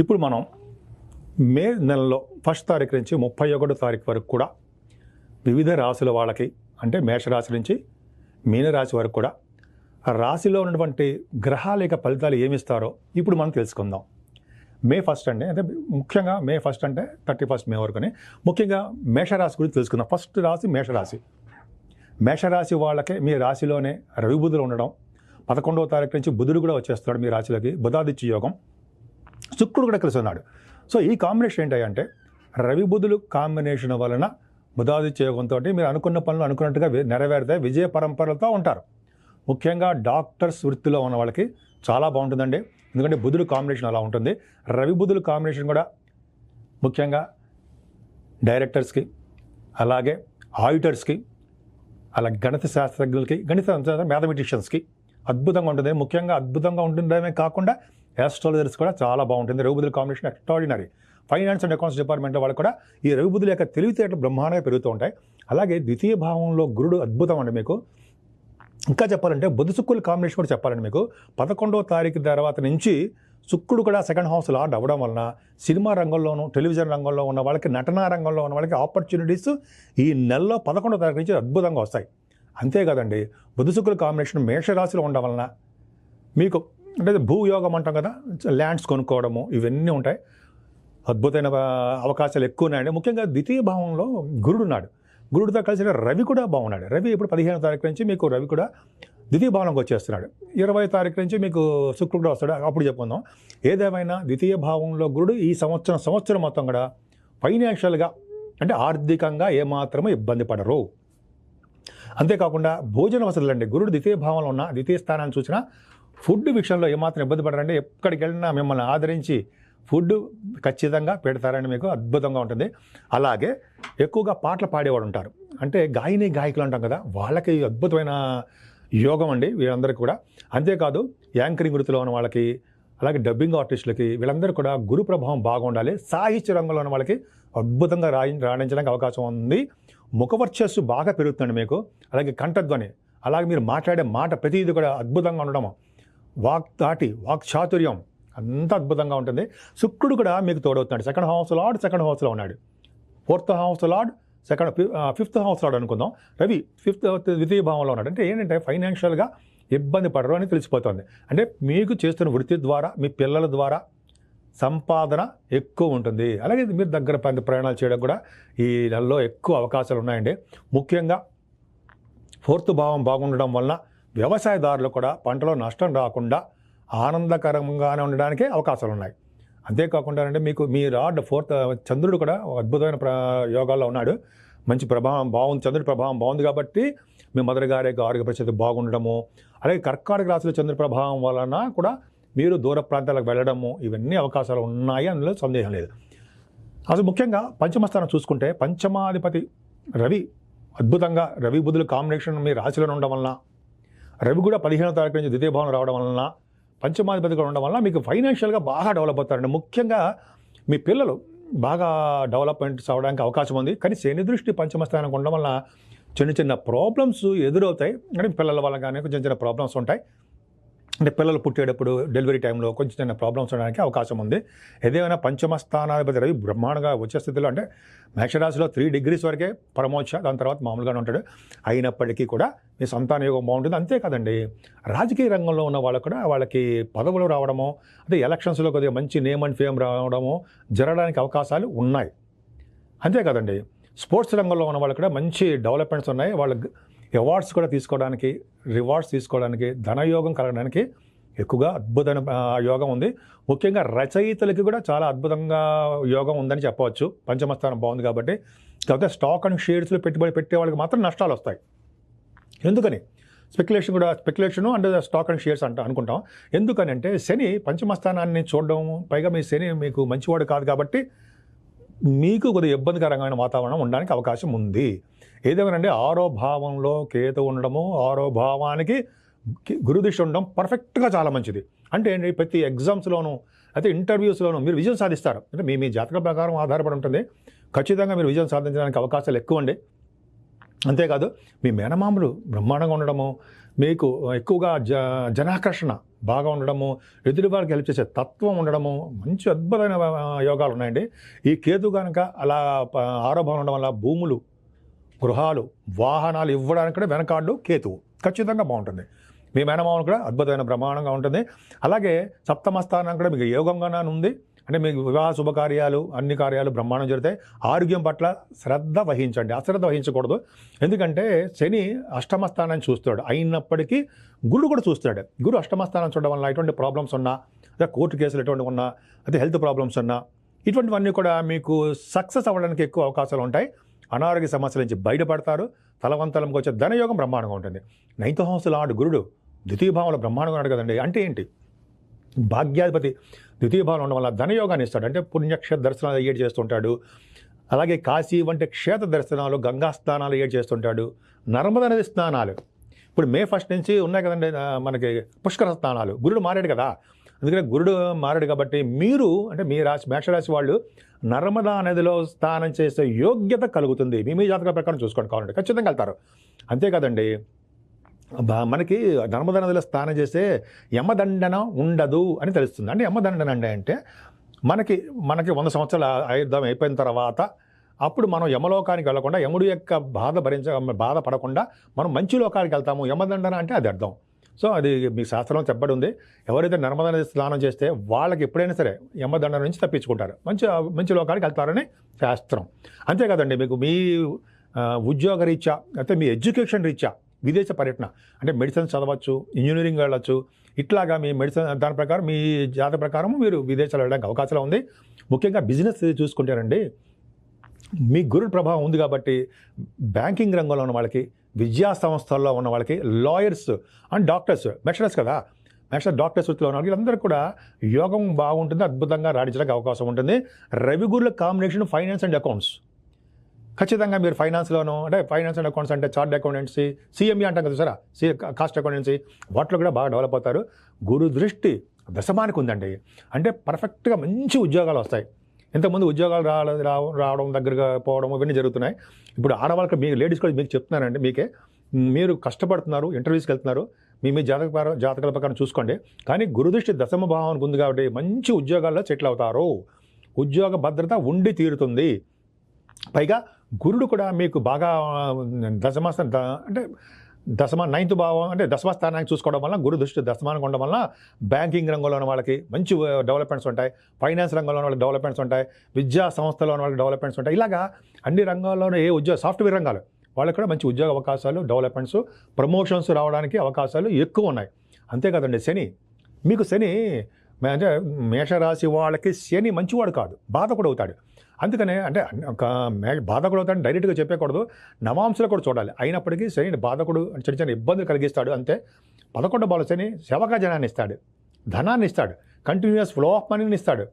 ఇప్పుడు మనం మే నెలలో ఫస్ట్ తారీఖు నుంచి ముప్పై ఒకటో తారీఖు వరకు కూడా వివిధ రాశుల వాళ్ళకి అంటే మేషరాశి నుంచి మీనరాశి వరకు కూడా రాశిలో ఉన్నటువంటి గ్రహాల యొక్క ఫలితాలు ఏమిస్తారో ఇప్పుడు మనం తెలుసుకుందాం. మే ఫస్ట్ అండి అంటే ముఖ్యంగా మే ఫస్ట్ అంటే థర్టీ ఫస్ట్ మే వరకుని. ముఖ్యంగా మేషరాశి గురించి తెలుసుకుందాం. ఫస్ట్ రాశి మేషరాశి మేషరాశి వాళ్ళకే మీ రాశిలోనే రవి బుధులు ఉండడం పదకొండవ తారీఖు నుంచి బుధుడు కూడా వచ్చేస్తాడు మీ రాశిలోకి. బుధాదిత్య యోగం. శుక్రుడు కూడా కలిసి ఉన్నాడు. సో ఈ కాంబినేషన్ ఏంటంటే రవి బుధులు కాంబినేషన్ వలన బుధాదిత్య యోగంతో మీరు అనుకున్న పనులు అనుకున్నట్టుగా వి- నెరవేరుతాయి విజయ పరంపరలతో ఉంటారు. ముఖ్యంగా డాక్టర్స్ వృత్తిలో ఉన్న వాళ్ళకి చాలా బాగుంటుందండి. ఎందుకంటే బుధుడు కాంబినేషన్ అలా ఉంటుంది. రవి బుధులు కాంబినేషన్ కూడా ముఖ్యంగా డైరెక్టర్స్కి అలాగే ఆడిటర్స్కి అలాగే గణిత శాస్త్రజ్ఞులకి గణిత మ్యాథమెటిషియన్స్కి అద్భుతంగా ఉంటుంది. ముఖ్యంగా అద్భుతంగా ఉంటుండడమే కాకుండా యాస్ట్రాలజర్స్ కూడా చాలా బాగుంటుంది. రఘుబుద్ధుల combination extraordinary finance and accounts department వాళ్ళు కూడా ఈ రఘుబుద్ధుల యొక్క తెలివితేటలు బ్రహ్మాండంగా పెరుగుతూ ఉంటాయి. అలాగే ద్వితీయ భావంలో గురుడు అద్భుతం అండి మీకు. ఇంకా చెప్పాలంటే బుధ శుక్రుల కాంబినేషన్ కూడా చెప్పాలండి మీకు. పదకొండవ తారీఖు తర్వాత నుంచి శుక్రుడు కూడా సెకండ్ హౌస్ లార్డ్ అవ్వడం వలన సినిమా రంగంలోనూ టెలివిజన్ రంగంలో ఉన్న వాళ్ళకి నటనా రంగంలో ఉన్న వాళ్ళకి ఆపర్చునిటీస్ ఈ నెలలో పదకొండవ తారీఖు నుంచి అద్భుతంగా వస్తాయి. అంతేకాదండి బుధ శుక్రుల కాంబినేషన్ మేషరాశిలో ఉండడం వలన మీకు అంటే భూయోగం అంటాం కదా ల్యాండ్స్ కొనుక్కోవడము ఇవన్నీ ఉంటాయి. అద్భుతమైన అవకాశాలు ఎక్కువ ఉన్నాయండి. ముఖ్యంగా ద్వితీయ భావంలో గురుడు ఉన్నాడు. గురుడితో కలిసిన రవి కూడా బాగున్నాడు. రవి ఇప్పుడు పదిహేను తారీఖు నుంచి మీకు రవి కూడా ద్వితీయ భావంలోకి వచ్చేస్తున్నాడు. ఇరవై తారీఖు నుంచి మీకు శుక్రుడు వస్తాడు. అప్పుడు చెప్పుకుందాం. ఏదేమైనా ద్వితీయ భావంలో గురుడు ఈ సంవత్సరం సంవత్సరం మొత్తం కూడా ఫైనాన్షియల్గా అంటే ఆర్థికంగా ఏమాత్రము ఇబ్బంది పడరు. అంతేకాకుండా భోజన వసతులు అండి గురుడు ద్వితీయ భావంలో ఉన్న ద్వితీయ స్థానాన్ని చూసినా ఫుడ్ విషయంలో ఏమాత్రం ఇబ్బంది పడరండి. ఎక్కడికి వెళ్ళినా మిమ్మల్ని ఆదరించి ఫుడ్ ఖచ్చితంగా పెడతారని మీకు అద్భుతంగా ఉంటుంది. అలాగే ఎక్కువగా పాటలు పాడేవాడు ఉంటారు. అంటే గాయని గాయకులు అంటాం కదా వాళ్ళకి అద్భుతమైన యోగం అండి వీళ్ళందరికీ కూడా. అంతేకాదు యాంకరింగ్ వృత్తిలో ఉన్న వాళ్ళకి అలాగే డబ్బింగ్ ఆర్టిస్టులకి వీళ్ళందరూ కూడా గురు ప్రభావం బాగుండాలి. సాహిత్య రంగంలో ఉన్న వాళ్ళకి అద్భుతంగా రాయి రాణించడానికి అవకాశం ఉంది. ముఖవర్చస్సు బాగా పెరుగుతుంది మీకు. అలాగే కంఠధ్వని అలాగే మీరు మాట్లాడే మాట ప్రతిదీ కూడా అద్భుతంగా ఉండడం వాక్ దాటి వాక్ చాతుర్యం. అంత అద్భుతంగా ఉంటుంది. శుక్రుడు కూడా మీకు తోడవుతున్నాడు. సెకండ్ హౌస్ లార్డ్ సెకండ్ హౌస్లో ఉన్నాడు. Fourth house lord second fifth house lord అనుకుందాం. రవి ఫిఫ్త్ uh, ద్వితీయ భావంలో ఉన్నాడు. అంటే ఏంటంటే ఫైనాన్షియల్గా ఇబ్బంది పడరు అని తెలిసిపోతుంది. అంటే మీకు చేస్తున్న వృత్తి ద్వారా మీ పిల్లల ద్వారా సంపాదన ఎక్కువ ఉంటుంది. అలాగే మీరు దగ్గర ప్రయాణాలు చేయడం కూడా ఈ నెలలో ఎక్కువ అవకాశాలు ఉన్నాయండి. ముఖ్యంగా ఫోర్త్ భావం బాగుండడం వలన వ్యవసాయదారులు కూడా పంటలో నష్టం రాకుండా ఆనందకరంగానే ఉండడానికే అవకాశాలు ఉన్నాయి అంతేకాకుండా అంటే మీకు మీ రాడ్ ఫోర్త్ చంద్రుడు కూడా ఒక అద్భుతమైన ప్ర యోగాల్లో ఉన్నాడు. మంచి ప్రభావం బాగుంది చంద్రుడి ప్రభావం బాగుంది కాబట్టి మీ మదర్ గారి యొక్క ఆరోగ్య పరిస్థితి బాగుండడము అలాగే కర్కాటక రాశిలో చంద్ర ప్రభావం వలన కూడా మీరు దూర ప్రాంతాలకు వెళ్ళడము ఇవన్నీ అవకాశాలు ఉన్నాయి అందులో సందేహం లేదు. అసలు ముఖ్యంగా పంచమస్థానం చూసుకుంటే పంచమాధిపతి రవి అద్భుతంగా రవి బుధుల కాంబినేషన్ మీ రాశిలో ఉండడం వలన రవి కూడా పదిహేనో తారీఖు నుంచి ద్వితీయ భావన రావడం వలన పంచమాధిపతిగా కూడా ఉండడం వలన మీకు ఫైనాన్షియల్గా బాగా డెవలప్ అవుతారండి. ముఖ్యంగా మీ పిల్లలు బాగా డెవలప్మెంట్స్ అవడానికి అవకాశం ఉంది. కానీ శని దృష్టి పంచమ ఉండడం వలన చిన్న చిన్న ప్రాబ్లమ్స్ ఎదురవుతాయి. అంటే పిల్లల వల్ల కానీ చిన్న చిన్న ప్రాబ్లమ్స్ ఉంటాయి. అంటే పిల్లలు పుట్టేటప్పుడు డెలివరీ టైంలో కొంచెం చిన్న ప్రాబ్లమ్స్ ఉండడానికి అవకాశం ఉంది. ఏదేమైనా పంచమ స్థానాధిపతి రవి బ్రహ్మాండంగా వచ్చే స్థితిలో అంటే మేషరాశిలో త్రీ డిగ్రీస్ వరకే పరమోక్ష దాని తర్వాత మామూలుగానే ఉంటాడు. అయినప్పటికీ కూడా మీ సంతాన యోగం బాగుంటుంది. అంతేకాదండి రాజకీయ రంగంలో ఉన్న వాళ్ళకు కూడా వాళ్ళకి పదవులు రావడము అదే ఎలక్షన్స్లో కొద్దిగా మంచి నేమ్ అండ్ ఫేమ్ రావడము జరగడానికి అవకాశాలు ఉన్నాయి. అంతేకాదండి స్పోర్ట్స్ రంగంలో ఉన్న వాళ్ళకి కూడా మంచి డెవలప్మెంట్స్ ఉన్నాయి. వాళ్ళ అవార్డ్స్ కూడా తీసుకోవడానికి రివార్డ్స్ తీసుకోవడానికి ధనయోగం కలగడానికి ఎక్కువగా అద్భుతమైన యోగం ఉంది. ముఖ్యంగా రచయితలకి కూడా చాలా అద్భుతంగా యోగం ఉందని చెప్పవచ్చు. పంచమస్థానం బాగుంది కాబట్టి. కాకపోతే స్టాక్ అండ్ షేర్స్లో పెట్టుబడి పెట్టే వాళ్ళకి మాత్రం నష్టాలు వస్తాయి. ఎందుకని? స్పెక్యులేషన్ కూడా speculation and stock and shares అంట అనుకుంటాం. ఎందుకనంటే శని పంచమస్థానాన్ని చూడడం పైగా మీ శని మీకు మంచివాడు కాదు కాబట్టి మీకు కొద్దిగా ఇబ్బందికరమైన వాతావరణం ఉండడానికి అవకాశం ఉంది. ఏదేమనంటే ఆరో భావంలో కేతు ఉండడము ఆరో భావానికి కి- ఉండడం పర్ఫెక్ట్గా చాలా మంచిది. అంటే ఏంటి? ప్రతి ఎగ్జామ్స్లోనూ అయితే ఇంటర్వ్యూస్లోనూ మీరు విజయం సాధిస్తారు. అంటే మీ మీ జాతక ప్రకారం ఆధారపడి ఉంటుంది. ఖచ్చితంగా మీరు విజయం సాధించడానికి అవకాశాలు ఎక్కువ అండి అంతేకాదు మీ మేనమామలు బ్రహ్మాండంగా ఉండడము మీకు ఎక్కువగా జ జనాకర్షణ బాగా ఉండడము ఎదుటి వారికి హెల్ప్ చేసే తత్వం ఉండడము మంచి అద్భుతమైన యోగాలు ఉన్నాయండి. ఈ కేతు కనుక అలా ప- ఆరోపణ ఉండడం వల్ల భూములు గృహాలు వాహనాలు ఇవ్వడానికి కూడా వెనకాడు కేతువు. ఖచ్చితంగా బాగుంటుంది. మీ మేనమామను కూడా అద్భుతమైన బ్రహ్మాండంగా ఉంటుంది. అలాగే సప్తమ స్థానం కూడా మీకు యోగంగానే ఉంది. అంటే మీకు వివాహ శుభకార్యాలు అన్ని కార్యాలు బ్రహ్మాండం జరుగుతాయి. ఆరోగ్యం పట్ల శ్రద్ధ వహించండి. అశ్రద్ధ వహించకూడదు. ఎందుకంటే శని అష్టమ స్థానాన్ని చూస్తాడు అయినప్పటికీ గురుడు కూడా చూస్తాడు గురు అష్టమ స్థానం చూడడం వల్ల ఎటువంటి ప్రాబ్లమ్స్ ఉన్నా అదే కోర్టు కేసులు ఎటువంటి ఉన్నా అయితే హెల్త్ ప్రాబ్లమ్స్ ఉన్నా ఇటువంటివన్నీ కూడా మీకు సక్సెస్ అవ్వడానికి ఎక్కువ అవకాశాలు ఉంటాయి. అనారోగ్య సమస్యల నుంచి బయటపడతారు. తలవంతలంకి వచ్చే ధనయోగం బ్రహ్మాండంగా ఉంటుంది. నైన్త్ హౌస్లో ఆడు గురుడు ద్వితీయ భావంలో బ్రహ్మాండంగా ఉన్నాడు కదండి. అంటే ఏంటి? భాగ్యాధిపతి ద్వితీయ భావం ఉండడం వల్ల ధనయోగాన్ని ఇస్తాడు. అంటే పుణ్యక్షేత్ర దర్శనాలు ఏడు చేస్తుంటాడు. అలాగే కాశీ వంటి క్షేత్ర దర్శనాలు గంగా స్నానాలు ఏడు చేస్తుంటాడు. నర్మదా నది స్నానాలు. ఇప్పుడు మే ఫస్ట్ నుంచి ఉన్నాయి కదండి మనకి పుష్కర స్నానాలు. గురుడు మారాడు కదా. అందుకనే గురుడు మారడు కాబట్టి మీరు అంటే మీ రాశి మేషరాశి వాళ్ళు నర్మదా నదిలో స్నానం చేసే యోగ్యత కలుగుతుంది. మీ మీ జాతక ప్రకారం చూసుకోండి కావాలంటే. ఖచ్చితంగా వెళ్తారు. అంతేకాదండి బా- మనకి నర్మదా నదిలో స్నానం చేస్తే యమదండన ఉండదు అని తెలుస్తుంది. అంటే యమదండన అంటే అంటే మనకి మనకి వంద సంవత్సరాల ఆయుర్దాం అయిపోయిన తర్వాత అప్పుడు మనం యమలోకానికి వెళ్ళకుండా యముడు యొక్క బాధ భరించ బాధపడకుండా మనం మంచి లోకానికి వెళ్తాము. యమదండన అంటే అది అర్థం. సో అది మీ శాస్త్రంలో చెప్పబడి ఉంది. ఎవరైతే నర్మదా నది స్నానం చేస్తే వాళ్ళకి ఎప్పుడైనా సరే యమదండ నుంచి తప్పించుకుంటారు. మంచి మంచి లోకానికి వెళ్తారని శాస్త్రం. అంతేకాదండి మీకు మీ ఉద్యోగ రీత్యా అయితే మీ ఎడ్యుకేషన్ రీత్యా విదేశ పర్యటన అంటే మెడిసిన్ చదవచ్చు ఇంజనీరింగ్ వెళ్ళొచ్చు ఇట్లాగా మీ మెడిసిన్ దాని ప్రకారం మీ జాత ప్రకారం మీరు విదేశాలు వెళ్ళడానికి అవకాశాలు ఉంది. ముఖ్యంగా బిజినెస్ చూసుకుంటారండి మీ గురు ప్రభావం ఉంది కాబట్టి బ్యాంకింగ్ రంగంలో ఉన్న వాళ్ళకి విద్యా సంస్థల్లో ఉన్న వాళ్ళకి లాయర్స్ అండ్ డాక్టర్స్ మెషరస్ కదా. మెషర్ డాక్టర్స్ వృత్తిలో ఉన్న వాళ్ళకి అందరూ కూడా యోగం బాగుంటుంది అద్భుతంగా రాణించడానికి అవకాశం ఉంటుంది. రవిగురుల కాంబినేషన్ ఫైనాన్స్ అండ్ అకౌంట్స్ ఖచ్చితంగా మీరు ఫైనాన్స్లోను అంటే ఫైనాన్స్ అండ్ అకౌంట్స్ అంటే చార్ట్ అకౌంటెన్సీ సిఎంఈ అంటాం కదా సార్ సి కాస్ట్ అకౌంటెన్సీ వాటిలో కూడా బాగా డెవలప్ అవుతారు. గురు దృష్టి దశమానికి ఉందండి. అంటే పర్ఫెక్ట్గా మంచి ఉద్యోగాలు వస్తాయి. ఇంతకుముందు ఉద్యోగాలు రావడం రావ- రావడం దగ్గరగా పోవడం ఇవన్నీ జరుగుతున్నాయి. ఇప్పుడు ఆడవాళ్ళకి మీ లేడీస్ కూడా మీకు చెప్తున్నానండి మీకే. మీరు కష్టపడుతున్నారు ఇంటర్వ్యూస్కి వెళ్తున్నారు మీ మీ జాతక జాతకాల ప్రకారం చూసుకోండి. కానీ గురుదృష్టి దశమ భావానికి ఉంది కాబట్టి మంచి ఉద్యోగాల్లో సెటిల్ అవుతారు. ఉద్యోగ భద్రత ఉండి తీరుతుంది. పైగా గురుడు కూడా మీకు బాగా దశమాసం అంటే దశమ నైన్త్ భావం అంటే దశమ స్థానానికి చూసుకోవడం వల్ల గురు దృష్టి దశమానికి ఉండడం వల్ల బ్యాంకింగ్ రంగంలో ఉన్న వాళ్ళకి మంచి డెవలప్మెంట్స్ ఉంటాయి. ఫైనాన్స్ రంగంలో ఉన్న వాళ్ళకి డెవలప్మెంట్స్ ఉంటాయి. విద్యా సంస్థలో ఉన్న వాళ్ళకి డెవలప్మెంట్స్ ఉంటాయి. ఇలాగా అన్ని రంగాల్లోనూ ఏ ఉద్యోగ సాఫ్ట్వేర్ రంగాలు వాళ్ళకి కూడా మంచి ఉద్యోగ అవకాశాలు డెవలప్మెంట్స్ ప్రమోషన్స్ రావడానికి అవకాశాలు ఎక్కువ ఉన్నాయి. అంతేకాదండి శని. మీకు శని అంటే మేషరాశి వాళ్ళకి శని మంచివాడు కాదు. బాధ కూడా అవుతాడు. అందుకనే అంటే ఒక మే బాధకుడు అవుతాడని డైరెక్ట్గా చెప్పకూడదు నవాంశలు కూడా చూడాలి. అయినప్పటికీ శని బాధకుడు చిన్న చిన్న ఇబ్బందులు కలిగిస్తాడు. అంతే. పదకొండు బాల శని సేవకా జనాన్ని ఇస్తాడు. ధనాన్ని ఇస్తాడు. కంటిన్యూస్ ఫ్లో ఆఫ్ మనీని ఇస్తాడు.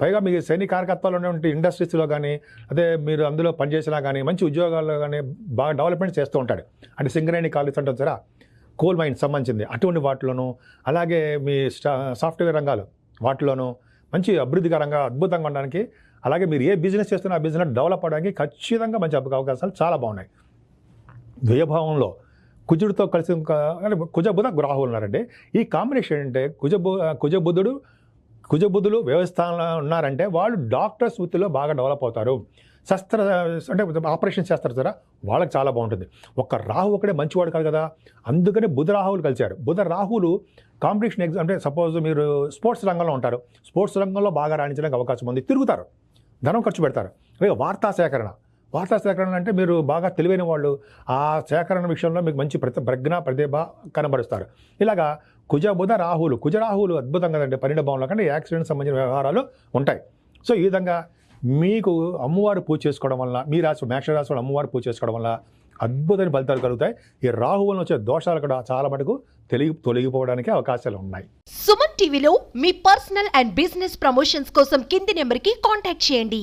పైగా మీకు శని కారకత్వాలు ఉన్నటువంటి ఇండస్ట్రీస్లో కానీ అదే మీరు అందులో పనిచేసినా కానీ మంచి ఉద్యోగాల్లో కానీ బాగా డెవలప్మెంట్ చేస్తూ ఉంటాడు. అంటే సింగరేణి కాలేజ్ అంటారు సరే కోల్ మైండ్ సంబంధించింది. అటువంటి వాటిలోనూ అలాగే మీ స్టా సాఫ్ట్వేర్ రంగాలు వాటిలోనూ మంచి అభివృద్ధికరంగా అద్భుతంగా ఉండడానికి అలాగే మీరు ఏ బిజినెస్ చేస్తున్న ఆ బిజినెస్ డెవలప్ అవడానికి ఖచ్చితంగా మంచి అవకాశాలు చాలా బాగున్నాయి. వ్యయభావంలో కుజుడితో కలిసి కుజబుధ గ్రాహులు ఉన్నారండి. ఈ కాంబినేషన్ ఏంటంటే కుజబు కుజబుధుడు కుజ బుధుడు ఉన్నారంటే వాళ్ళు డాక్టర్స్ వృత్తిలో బాగా డెవలప్ అవుతారు. శస్త్ర అంటే ఆపరేషన్ చేస్తారు సరే వాళ్ళకి చాలా బాగుంటుంది. ఒక్క రాహు ఒకడే మంచివాడు కాదు కదా. అందుకని బుధ రాహువులు కలిశారు. బుధ రాహులు కాంపిటీషన్ ఎగ్జామ్ అంటే సపోజ్ మీరు స్పోర్ట్స్ రంగంలో ఉంటారు. స్పోర్ట్స్ రంగంలో బాగా రాణించడానికి అవకాశం ఉంది. తిరుగుతారు. ధనం ఖర్చు పెడతారు. అలాగే వార్తా సేకరణ. వార్తా సేకరణ అంటే మీరు బాగా తెలివైన వాళ్ళు ఆ సేకరణ విషయంలో మీకు మంచి ప్రతి ప్రజ్ఞ ప్రతిభ కనబరుస్తారు. ఇలాగా కుజ బుధ రాహులు కుజ రాహులు అద్భుతం కదండి పన్నెండు భావంలో కంటే యాక్సిడెంట్ సంబంధించిన వ్యవహారాలు ఉంటాయి. సో ఈ విధంగా మీకు అమ్మవారు పూజ చేసుకోవడం వల్ల మీ రాశి మేషరాశి వాళ్ళు అమ్మవారు పూజ చేసుకోవడం వల్ల అద్భుతమైన ఫలితాలు కలుగుతాయి. ఈ రాహు వలన వచ్చే దోషాలు కూడా చాలా మటుకు తెలియ తొలగిపోవడానికి అవకాశాలు ఉన్నాయి. సుమన్ టీవీలో మీ పర్సనల్ అండ్ బిజినెస్ ప్రమోషన్స్ కోసం కింది నెంబర్కి కాంటాక్ట్ చేయండి.